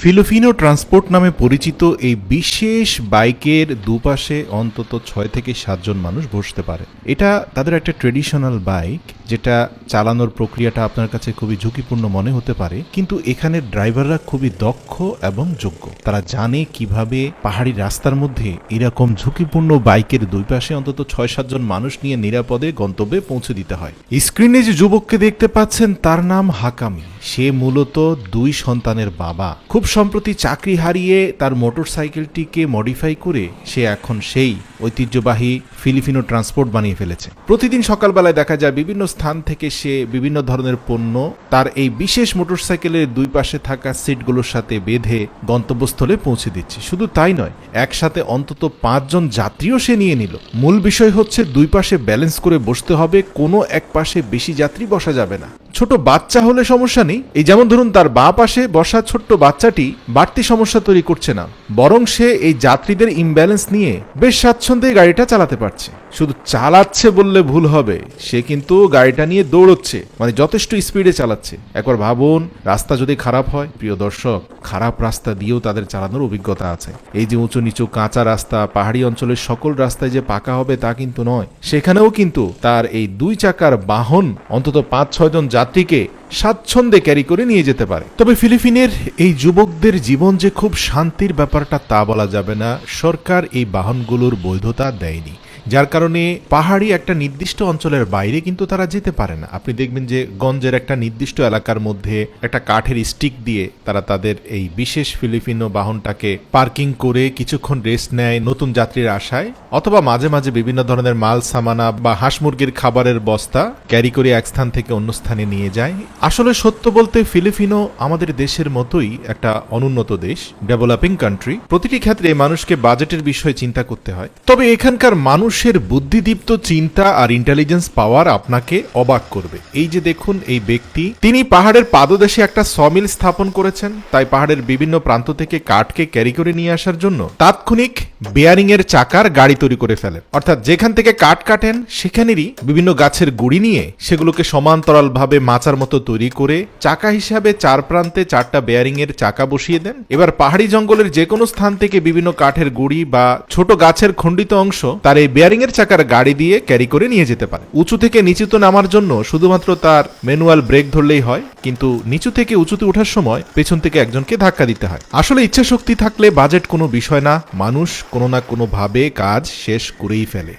ফিলোফিনো transport নামে পরিচিত এই বিশেষ বাইকের দুপাশে অন্তত ছয় থেকে সাতজন মানুষ বসতে পারে। এটা তাদের একটা ট্রেডিশনাল বাইক। যেটা চালানোর প্রক্রিয়াটা আপনার কাছে খুবই ঝুঁকিপূর্ণ মনে হতে পারে, কিন্তু এখানের ড্রাইভাররা খুবই দক্ষ এবং যোগ্য। তারা জানে কীভাবে পাহাড়ি রাস্তার মধ্যে এরকম ঝুঁকিপূর্ণ বাইকের দুই পাশে অন্তত ছয় সাতজন মানুষ নিয়ে নিরাপদে গন্তব্যে পৌঁছে দিতে হয়। স্ক্রিনে যে যুবককে দেখতে পাচ্ছেন, তার নাম হাকামি। সে মূলত দুই সন্তানের বাবা। খুব সম্প্রতি চাকরি হারিয়ে তার মোটরসাইকেলটিকে মডিফাই করে সে এখন সেই ঐতিহ্যবাহী ফিলিপিনো ট্রান্সপোর্ট বানিয়ে ফেলেছে। প্রতিদিন সকালবেলায় দেখা যায় বিভিন্ন স্থান থেকে সে বিভিন্ন ধরনের পণ্য, তার এই বিশেষ মোটরসাইকেলের দুই পাশে থাকা সিটগুলোর সাথে বেঁধে গন্তব্যস্থলে পৌঁছে দিচ্ছে। শুধু তাই নয়, একসাথে অন্তত পাঁচজন যাত্রীও সে নিয়ে নিল। মূল বিষয় হচ্ছে দুই পাশে ব্যালেন্স করে বসতে হবে, কোনো এক পাশে বেশি যাত্রী বসা যাবে না। ছোট বাচ্চা হলে সমস্যা নেই। এই যেমন ধরুন তার বাঁ পাশে বসা ছোট্ট বাচ্চাটি বাড়তি সমস্যা তৈরি করছে না। বরং সে এই যাত্রীদের ইমব্যালেন্স নিয়ে বেশ স্বাচ্ছন্দ্যে গাড়িটা চালাতে পারছে। শুধু চালাচ্ছে বললে ভুল হবে, সে কিন্তু গাড়িটা নিয়ে দৌড়চ্ছে মানে যথেষ্ট স্পিডে চালাচ্ছে। একবার ভাবুন, রাস্তা যদি খারাপ হয়, প্রিয় দর্শক, খারাপ রাস্তা দিয়েও তাদের চালানোর অভিজ্ঞতা আছে। এই যে উঁচু নিচু কাঁচা রাস্তা, পাহাড়ি অঞ্চলের সকল রাস্তায় যে পাকা হবে তা কিন্তু নয়। সেখানেও কিন্তু তার এই দুই চাকার বাহন, অন্তত পাঁচ ছয়জন যাত্রীকে স্বাচ্ছন্দ্যে ক্যারি করে নিয়ে যেতে পারে। তবে ফিলিপিনের এই যুবকদের জীবন যে খুব শান্তির ব্যাপারটা তা বলা যাবে না। সরকার এই বাহনগুলোর বৈধতা দেয়নি। যার কারণে পাহাড়ি একটা নির্দিষ্ট অঞ্চলের বাইরে কিন্তু তারা যেতে পারে না। আপনি দেখবেন যে গঞ্জের একটা নির্দিষ্ট এলাকার মধ্যে একটা কাঠের স্টিক দিয়ে তারা তাদের এই বিশেষ ফিলিপিনো বাহনটাকে পার্কিং করে কিছুক্ষণ রেস্ট নেয় নতুন যাত্রীর আশায়, অথবা মাঝে মাঝে বিভিন্ন ধরনের মাল, সামানা বা হাঁস মুরগির খাবারের বস্তা ক্যারি করে এক স্থান থেকে অন্য স্থানে নিয়ে যায়। আসলে সত্য বলতে ফিলিপিনো আমাদের দেশের মতোই একটা অনুন্নত দেশ, ডেভেলপিং কান্ট্রি। প্রতিটি ক্ষেত্রে মানুষকে বাজেটের বিষয়ে চিন্তা করতে হয়। তবে এখানকার মানুষের বুদ্ধিদীপ্ত চিন্তা আর ইন্টেলিজেন্স পাওয়ার আপনাকে অবাক করবে। এই যে দেখুন, এই ব্যক্তি, তিনি পাহাড়ের পাদদেশে একটা সমিল স্থাপন করেছেন। তাই পাহাড়ের বিভিন্ন প্রান্ত থেকে কাঠকে ক্যারি করে নিয়ে আসার জন্য তাৎক্ষণিক বেয়ারিং এর চাকার গাড়ি তৈরি করে ফেলেন। অর্থাৎ যেখান থেকে কাঠ কাটেন, সেখানেরই বিভিন্ন গাছের গুড়ি নিয়ে সেগুলোকে সমান্তরাল ভাবে মাচার মতো তৈরি করে চাকা হিসাবে চার প্রান্তে চারটা বেয়ারিং এর চাকা বসিয়ে দেন। এবার পাহাড়ি জঙ্গলের যে কোনো স্থান থেকে বিভিন্ন কাঠের গুড়ি বা ছোট গাছের খণ্ডিত অংশ তার এই বেয়ারিং এর চাকার গাড়ি দিয়ে ক্যারি করে নিয়ে যেতে পারে। উঁচু থেকে নিচুতে নামার জন্য শুধুমাত্র তার ম্যানুয়াল ব্রেক ধরলেই হয়, কিন্তু নিচু থেকে উঁচুতে ওঠার সময় পেছন থেকে একজনকে ধাক্কা দিতে হয়। আসলে ইচ্ছা শক্তি থাকলে বাজেট কোনো বিষয় না, মানুষ কোনো না কোনোভাবে কাজ শেষ করেই ফেলে।